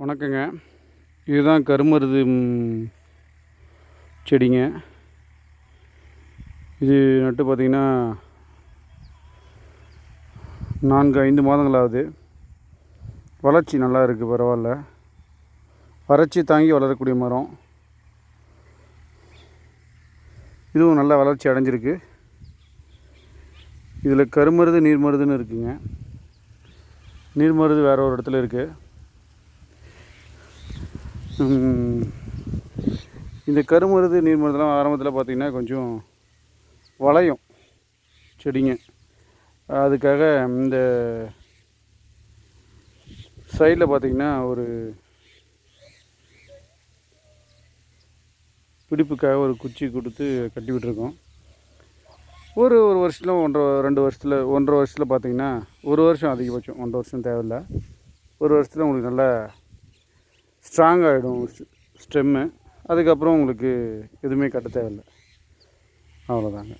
வணக்கங்க. இதுதான் கருமருது செடிங்க. இது நட்டு பார்த்திங்கன்னா நான்கு ஐந்து மாதங்கள் ஆகுது. வளர்ச்சி நல்லா இருக்குது பரவாயில்ல. வறட்சி தாங்கி வளரக்கூடிய மரம். இதுவும் நல்லா வளர்ச்சி அடைஞ்சிருக்கு. இதில் கருமருது நீர்மருதுன்னு இருக்குங்க. நீர்மருது வேறு ஒரு இடத்துல இருக்குது இந்த கருமருது நீர்மருதுலாம் ஆரம்பத்தில் பார்த்திங்கன்னா கொஞ்சம் வளையும் செடிங்க. அதுக்காக இந்த சைடில் பார்த்திங்கன்னா ஒரு பிடிப்புக்காக ஒரு குச்சி கொடுத்து கட்டி விட்டுருக்கோம். ஒரு ஒரு வருஷத்தில் ஒன்றரை ரெண்டு வருஷத்தில் ஒன்றரை வருஷத்தில் பார்த்தீங்கன்னா ஒரு வருஷம் அதிகபட்சம் ஒன்றரை வருஷம் தேவையில்லை. ஒரு வருஷத்தில் உங்களுக்கு நல்லா ஸ்ட்ராங் ஆகிடும் ஸ்டெம்மு அதுக்கப்புறம் உங்களுக்கு எதுவுமே கட்ட தேவையில்லை. அவ்வளோதாங்க